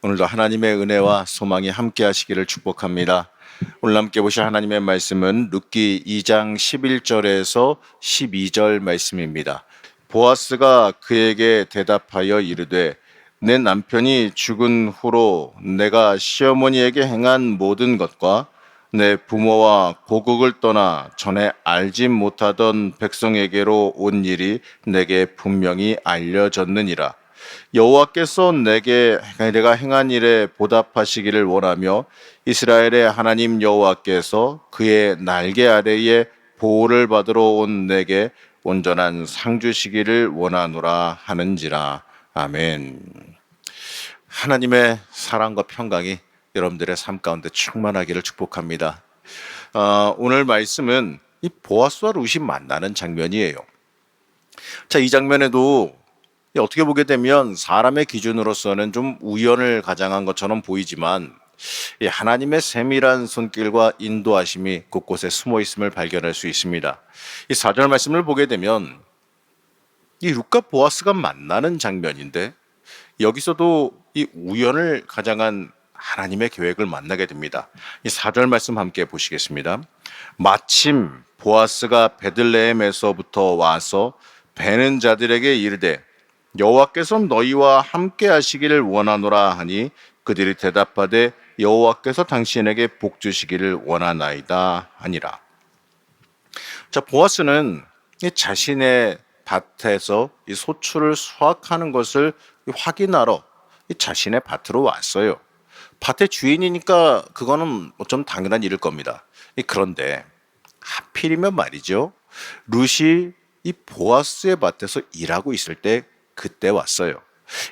오늘도 하나님의 은혜와 소망이 함께 하시기를 축복합니다. 오늘 함께 보실 하나님의 말씀은 룻기 2장 11절에서 12절 말씀입니다. 보아스가 그에게 대답하여 이르되 내 남편이 죽은 후로 내가 시어머니에게 행한 모든 것과 내 부모와 고국을 떠나 전에 알지 못하던 백성에게로 온 일이 내게 분명히 알려졌느니라. 여호와께서 내게 내가 행한 일에 보답하시기를 원하며 이스라엘의 하나님 여호와께서 그의 날개 아래에 보호를 받으러 온 내게 온전한 상 주시기를 원하노라 하는지라 아멘. 하나님의 사랑과 평강이 여러분들의 삶 가운데 충만하기를 축복합니다. 어, 오늘 말씀은 이 보아스와 룻이 만나는 장면이에요. 자, 이 장면에도 어떻게 보게 되면 사람의 기준으로서는 좀 우연을 가장한 것처럼 보이지만 이 하나님의 세밀한 손길과 인도하심이 곳곳에 숨어 있음을 발견할 수 있습니다. 이 사절 말씀을 보게 되면 이 룻과 보아스가 만나는 장면인데 여기서도 이 우연을 가장한 하나님의 계획을 만나게 됩니다. 이 사절 말씀 함께 보시겠습니다. 마침 보아스가 베들레헴에서부터 와서 베는 자들에게 이르되 여호와께서 너희와 함께 하시기를 원하노라 하니 그들이 대답하되 여호와께서 당신에게 복 주시기를 원하나이다 하니라. 자 보아스는 이 자신의 밭에서 이 소출을 수확하는 것을 확인하러 이 자신의 밭으로 왔어요. 밭의 주인이니까 그거는 좀 당연한 일일 겁니다. 이 그런데 하필이면 말이죠. 룻이 이 보아스의 밭에서 일하고 있을 때 그때 왔어요.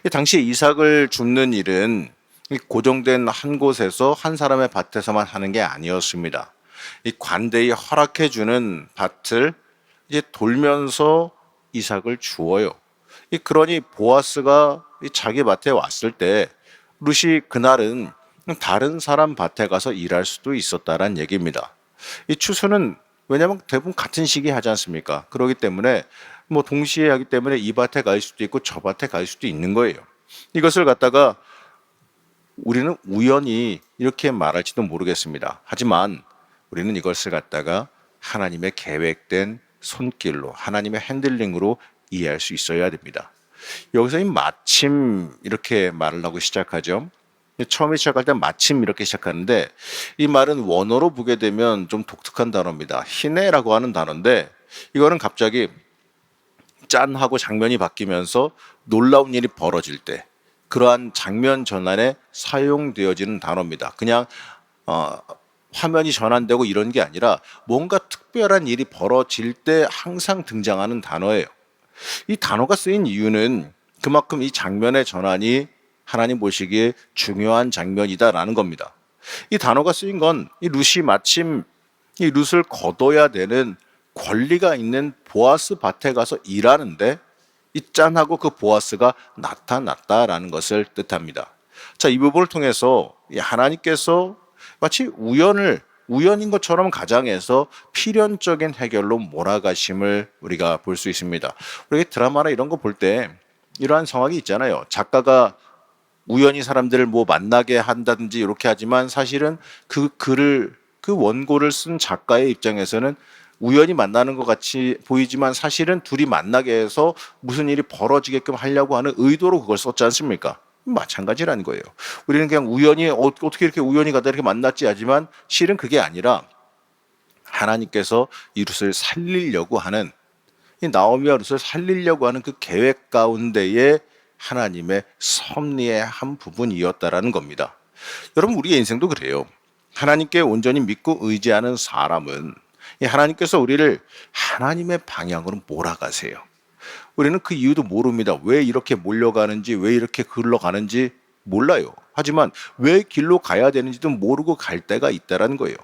이 당시 이삭을 줍는 일은 이 고정된 한 곳에서 한 사람의 밭에서만 하는 게 아니었습니다. 이 관대히 허락해 주는 밭을 이제 돌면서 이삭을 주어요. 이 그러니 보아스가 이 자기 밭에 왔을 때 룻이 그날은 다른 사람 밭에 가서 일할 수도 있었다란 얘기입니다. 이 추수는 왜냐하면 대부분 같은 시기에 하지 않습니까? 그렇기 때문에 뭐 동시에 하기 때문에 이 밭에 갈 수도 있고 저 밭에 갈 수도 있는 거예요. 이것을 갖다가 우리는 우연히 이렇게 말할지도 모르겠습니다. 하지만 우리는 이것을 갖다가 하나님의 계획된 손길로 하나님의 핸들링으로 이해할 수 있어야 됩니다. 여기서 이 마침 이렇게 말을 하고 시작하죠. 처음에 시작할 때 마침 이렇게 시작하는데 이 말은 원어로 보게 되면 좀 독특한 단어입니다. 희내라고 하는 단어인데 이거는 갑자기 짠 하고 장면이 바뀌면서 놀라운 일이 벌어질 때 그러한 장면 전환에 사용되어지는 단어입니다. 그냥 어, 화면이 전환되고 이런 게 아니라 뭔가 특별한 일이 벌어질 때 항상 등장하는 단어예요. 이 단어가 쓰인 이유는 그만큼 이 장면의 전환이 하나님 보시기에 중요한 장면이다라는 겁니다. 이 단어가 쓰인 건이 룻이 마침 이 룻을 거둬야 되는 권리가 있는 보아스 밭에 가서 일하는데 이 짠하고 그 보아스가 나타났다라는 것을 뜻합니다. 자, 이 부분을 통해서 하나님께서 마치 우연을 우연인 것처럼 가장해서 필연적인 해결로 몰아가심을 우리가 볼 수 있습니다. 우리 드라마나 이런 거 볼 때 이러한 상황이 있잖아요. 작가가 우연히 사람들을 뭐 만나게 한다든지 이렇게 하지만 사실은 그 글을 그 원고를 쓴 작가의 입장에서는 우연히 만나는 것 같이 보이지만 사실은 둘이 만나게 해서 무슨 일이 벌어지게끔 하려고 하는 의도로 그걸 썼지 않습니까? 마찬가지라는 거예요. 우리는 그냥 우연히 어, 어떻게 이렇게 우연히 가다 이렇게 만났지 하지만 실은 그게 아니라 하나님께서 이 룻을 살리려고 하는 이 나오미와 룻을 살리려고 하는 그 계획 가운데에 하나님의 섭리의 한 부분이었다라는 겁니다. 여러분 우리의 인생도 그래요. 하나님께 온전히 믿고 의지하는 사람은 하나님께서 우리를 하나님의 방향으로 몰아가세요. 우리는 그 이유도 모릅니다. 왜 이렇게 몰려가는지, 왜 이렇게 흘러가는지 몰라요. 하지만 왜 길로 가야 되는지도 모르고 갈 때가 있다라는 거예요.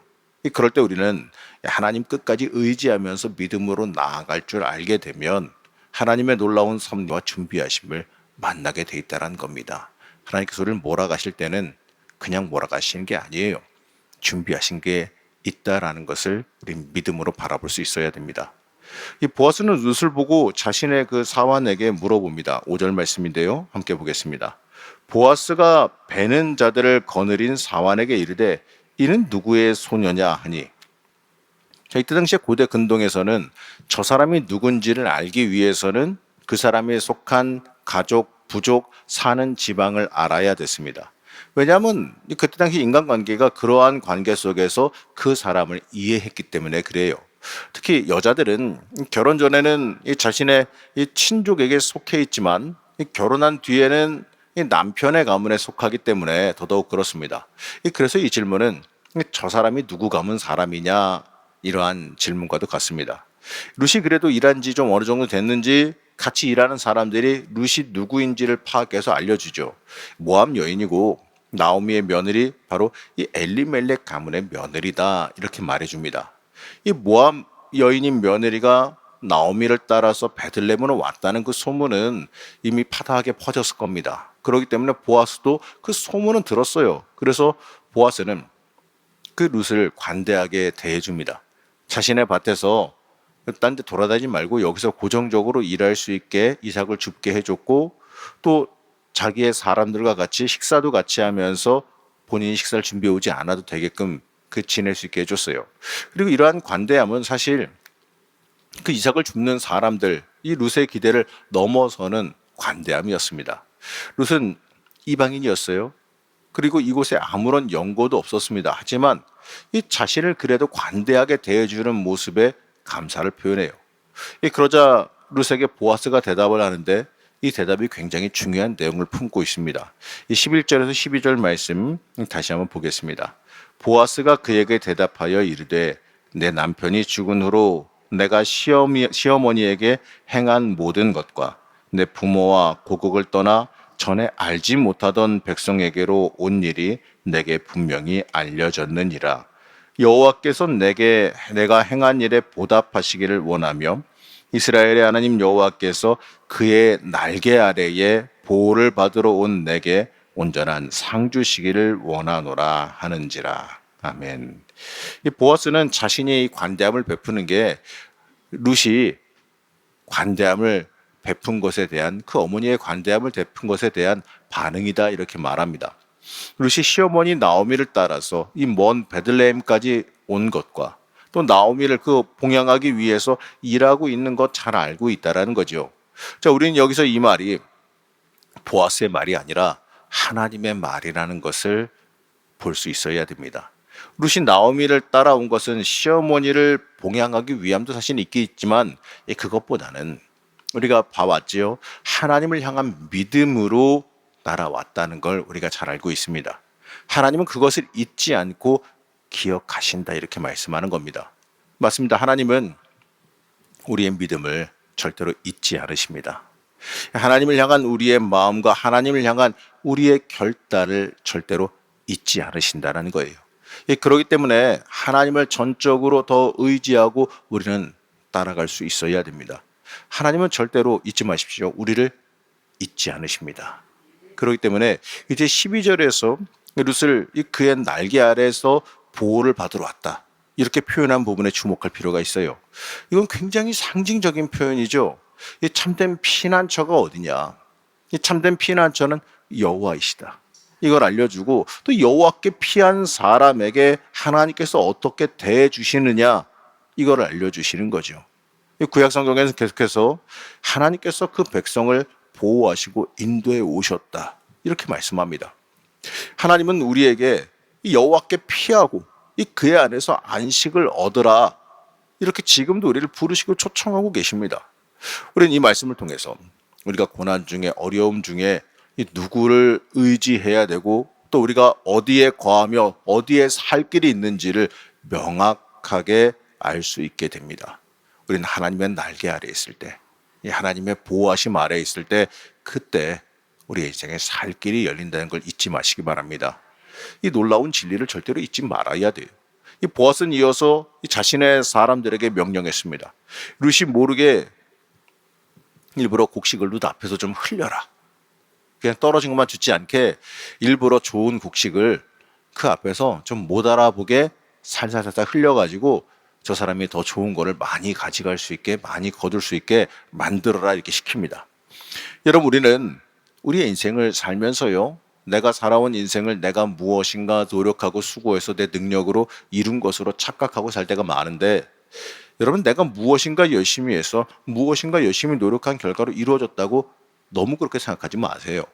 그럴 때 우리는 하나님 끝까지 의지하면서 믿음으로 나아갈 줄 알게 되면 하나님의 놀라운 섭리와 준비하심을 만나게 돼 있다는 겁니다. 하나님께서 우리를 몰아가실 때는 그냥 몰아가시는 게 아니에요. 준비하신 게 있다라는 것을 우리 믿음으로 바라볼 수 있어야 됩니다. 이 보아스는 룻을 보고 자신의 그 사환에게 물어봅니다. 5절 말씀인데요. 함께 보겠습니다. 보아스가 베는 자들을 거느린 사환에게 이르되 이는 누구의 소녀냐 하니 자, 이때 당시에 고대 근동에서는 저 사람이 누군지를 알기 위해서는 그 사람이 속한 가족, 부족, 사는 지방을 알아야 됐습니다. 왜냐하면 그때 당시 인간관계가 그러한 관계 속에서 그 사람을 이해했기 때문에 그래요. 특히 여자들은 결혼 전에는 이 자신의 이 친족에게 속해 있지만 이 결혼한 뒤에는 이 남편의 가문에 속하기 때문에 더더욱 그렇습니다. 이 그래서 이 질문은 저 사람이 누구 가문 사람이냐 이러한 질문과도 같습니다. 루시 그래도 일한 지 좀 어느 정도 됐는지 같이 일하는 사람들이 루시 누구인지를 파악해서 알려주죠. 모함 여인이고 나오미의 며느리 바로 이 엘리멜렉 가문의 며느리다 이렇게 말해줍니다. 이 모함 여인인 며느리가 나오미를 따라서 베들레헴으로 왔다는 그 소문은 이미 파다하게 퍼졌을 겁니다. 그렇기 때문에 보아스도 그 소문은 들었어요. 그래서 보아스는 그 룻을 관대하게 대해줍니다. 자신의 밭에서 딴 데 돌아다니지 말고 여기서 고정적으로 일할 수 있게 이삭을 줍게 해줬고 또 자기의 사람들과 같이 식사도 같이 하면서 본인이 식사를 준비해 오지 않아도 되게끔 그 지낼 수 있게 해줬어요. 그리고 이러한 관대함은 사실 그 이삭을 줍는 사람들 이 룻의 기대를 넘어서는 관대함이었습니다. 룻은 이방인이었어요. 그리고 이곳에 아무런 연고도 없었습니다. 하지만 이 자신을 그래도 관대하게 대해주는 모습에 감사를 표현해요. 이 그러자 룻에게 보아스가 대답을 하는데 이 대답이 굉장히 중요한 내용을 품고 있습니다. 이 11절에서 12절 말씀 다시 한번 보겠습니다. 보아스가 그에게 대답하여 이르되 내 남편이 죽은 후로 내가 시어미, 시어머니에게 행한 모든 것과 내 부모와 고국을 떠나 전에 알지 못하던 백성에게로 온 일이 내게 분명히 알려졌느니라. 여호와께서 내게 내가 행한 일에 보답하시기를 원하며 이스라엘의 하나님 여호와께서 그의 날개 아래에 보호를 받으러 온 내게 온전한 상 주시기를 원하노라 하는지라. 아멘. 이 보아스는 자신이 관대함을 베푸는 게 룻이 관대함을 베푼 것에 대한 그 어머니의 관대함을 베푼 것에 대한 반응이다 이렇게 말합니다. 룻이 시어머니 나오미를 따라서 이 먼 베들레헴까지 온 것과 또 나오미를 그 봉양하기 위해서 일하고 있는 것 잘 알고 있다라는 거죠. 자, 우리는 여기서 이 말이 보아스의 말이 아니라 하나님의 말이라는 것을 볼 수 있어야 됩니다. 룻이 나오미를 따라온 것은 시어머니를 봉양하기 위함도 사실 있겠지만 그것보다는 우리가 봐왔지요. 하나님을 향한 믿음으로 따라왔다는 걸 우리가 잘 알고 있습니다. 하나님은 그것을 잊지 않고 기억하신다 이렇게 말씀하는 겁니다. 맞습니다. 하나님은 우리의 믿음을 절대로 잊지 않으십니다. 하나님을 향한 우리의 마음과 하나님을 향한 우리의 결단을 절대로 잊지 않으신다는 거예요. 예, 그렇기 때문에 하나님을 전적으로 더 의지하고 우리는 따라갈 수 있어야 됩니다. 하나님은 절대로 잊지 마십시오. 우리를 잊지 않으십니다. 그렇기 때문에 이제 12절에서 룻을 그의 날개 아래에서 보호를 받으러 왔다. 이렇게 표현한 부분에 주목할 필요가 있어요. 이건 굉장히 상징적인 표현이죠. 이 참된 피난처가 어디냐? 이 참된 피난처는 여호와이시다. 이걸 알려주고 또 여호와께 피한 사람에게 하나님께서 어떻게 대해 주시느냐 이걸 알려주시는 거죠. 구약 성경에서 계속해서 하나님께서 그 백성을 보호하시고 인도해 오셨다 이렇게 말씀합니다. 하나님은 우리에게 여호와께 피하고 이 그의 안에서 안식을 얻으라 이렇게 지금도 우리를 부르시고 초청하고 계십니다. 우리는 이 말씀을 통해서 우리가 고난 중에 어려움 중에 누구를 의지해야 되고 또 우리가 어디에 거하며 어디에 살 길이 있는지를 명확하게 알 수 있게 됩니다. 우리는 하나님의 날개 아래 있을 때, 하나님의 보호하심 아래 있을 때, 그때 우리의 인생에 살 길이 열린다는 걸 잊지 마시기 바랍니다. 이 놀라운 진리를 절대로 잊지 말아야 돼요. 이 보아스는 이어서 자신의 사람들에게 명령했습니다. 루시 모르게 일부러 곡식을 룻 앞에서 좀 흘려라. 그냥 떨어진 것만 주지 않게 일부러 좋은 곡식을 그 앞에서 좀 못 알아보게 살살살살 흘려가지고 저 사람이 더 좋은 거를 많이 가져갈 수 있게 많이 거둘 수 있게 만들어라 이렇게 시킵니다. 여러분 우리는 우리의 인생을 살면서요. 내가 살아온 인생을 내가 무엇인가 노력하고 수고해서 내 능력으로 이룬 것으로 착각하고 살 때가 많은데 여러분 내가 무엇인가 열심히 해서 무엇인가 열심히 노력한 결과로 이루어졌다고 너무 그렇게 생각하지 마세요.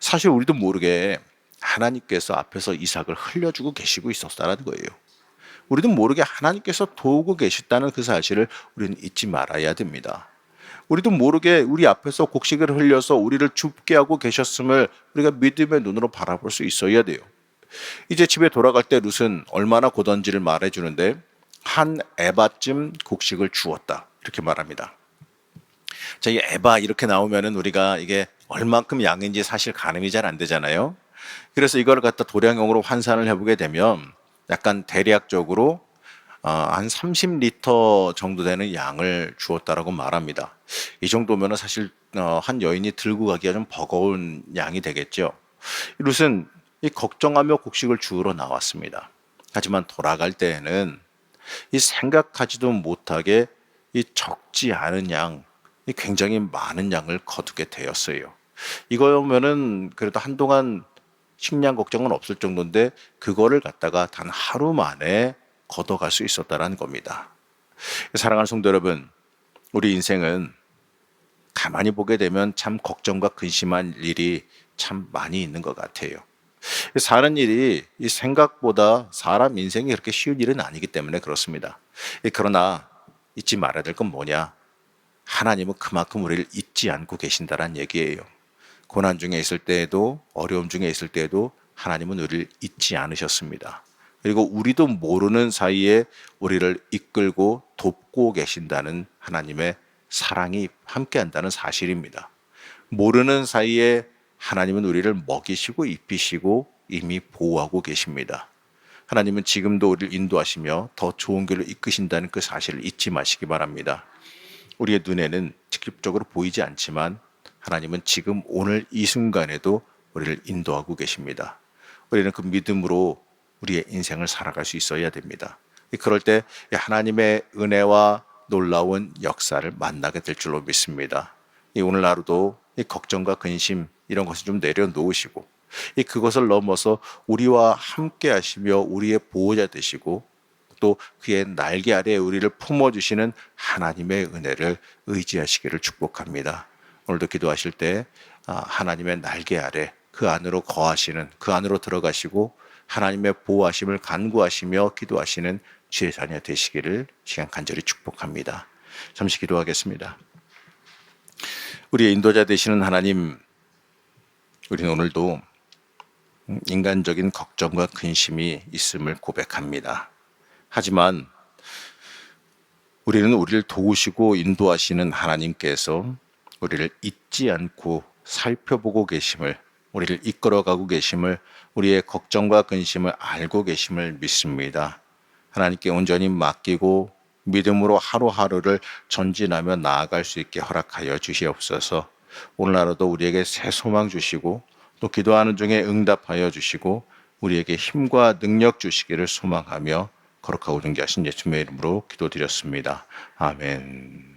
사실 우리도 모르게 하나님께서 앞에서 이삭을 흘려주고 계시고 있었다는 거예요. 우리도 모르게 하나님께서 도우고 계셨다는 그 사실을 우리는 잊지 말아야 됩니다. 우리도 모르게 우리 앞에서 곡식을 흘려서 우리를 줍게 하고 계셨음을 우리가 믿음의 눈으로 바라볼 수 있어야 돼요. 이제 집에 돌아갈 때 룻은 얼마나 고단지를 말해주는데 한 에바쯤 곡식을 주었다 이렇게 말합니다. 자, 이 에바 이렇게 나오면은 우리가 이게 얼만큼 양인지 사실 가늠이 잘 안 되잖아요. 그래서 이걸 갖다 도량형으로 환산을 해보게 되면 약간 대략적으로 어, 한 30리터 정도 되는 양을 주었다라고 말합니다. 이 정도면 사실 어, 한 여인이 들고 가기가 좀 버거운 양이 되겠죠. 룻은 이 걱정하며 곡식을 주우러 나왔습니다. 하지만 돌아갈 때에는 이 생각하지도 못하게 이 적지 않은 양, 이 굉장히 많은 양을 거두게 되었어요. 이거면은 그래도 한동안 식량 걱정은 없을 정도인데 그거를 갖다가 단 하루 만에 걷어갈 수 있었다라는 겁니다. 사랑하는 성도 여러분, 우리 인생은 가만히 보게 되면 참 걱정과 근심한 일이 참 많이 있는 것 같아요. 사는 일이 이 생각보다 사람 인생이 그렇게 쉬운 일은 아니기 때문에 그렇습니다. 그러나 잊지 말아야 될 건 뭐냐? 하나님은 그만큼 우리를 잊지 않고 계신다는 얘기예요. 고난 중에 있을 때에도 어려움 중에 있을 때에도 하나님은 우리를 잊지 않으셨습니다. 그리고 우리도 모르는 사이에 우리를 이끌고 돕고 계신다는 하나님의 사랑이 함께한다는 사실입니다. 모르는 사이에 하나님은 우리를 먹이시고 입히시고 이미 보호하고 계십니다. 하나님은 지금도 우리를 인도하시며 더 좋은 길로 이끄신다는 그 사실을 잊지 마시기 바랍니다. 우리의 눈에는 직접적으로 보이지 않지만 하나님은 지금 오늘 이 순간에도 우리를 인도하고 계십니다. 우리는 그 믿음으로 우리의 인생을 살아갈 수 있어야 됩니다. 그럴 때 하나님의 은혜와 놀라운 역사를 만나게 될 줄로 믿습니다. 오늘 하루도 걱정과 근심 이런 것을 좀 내려놓으시고 그것을 넘어서 우리와 함께 하시며 우리의 보호자 되시고 또 그의 날개 아래 우리를 품어주시는 하나님의 은혜를 의지하시기를 축복합니다. 오늘도 기도하실 때 아, 하나님의 날개 아래 그 안으로 거하시는 그 안으로 들어가시고 하나님의 보호하심을 간구하시며 기도하시는 주의 자녀 되시기를 시간 간절히 축복합니다. 잠시 기도하겠습니다. 우리의 인도자 되시는 하나님, 우리는 오늘도 인간적인 걱정과 근심이 있음을 고백합니다. 하지만 우리는 우리를 도우시고 인도하시는 하나님께서 우리를 잊지 않고 살펴보고 계심을 우리를 이끌어가고 계심을 우리의 걱정과 근심을 알고 계심을 믿습니다. 하나님께 온전히 맡기고 믿음으로 하루하루를 전진하며 나아갈 수 있게 허락하여 주시옵소서. 오늘 하루도 우리에게 새 소망 주시고 또 기도하는 중에 응답하여 주시고 우리에게 힘과 능력 주시기를 소망하며 거룩하고 존귀하신 예수님의 이름으로 기도드렸습니다. 아멘.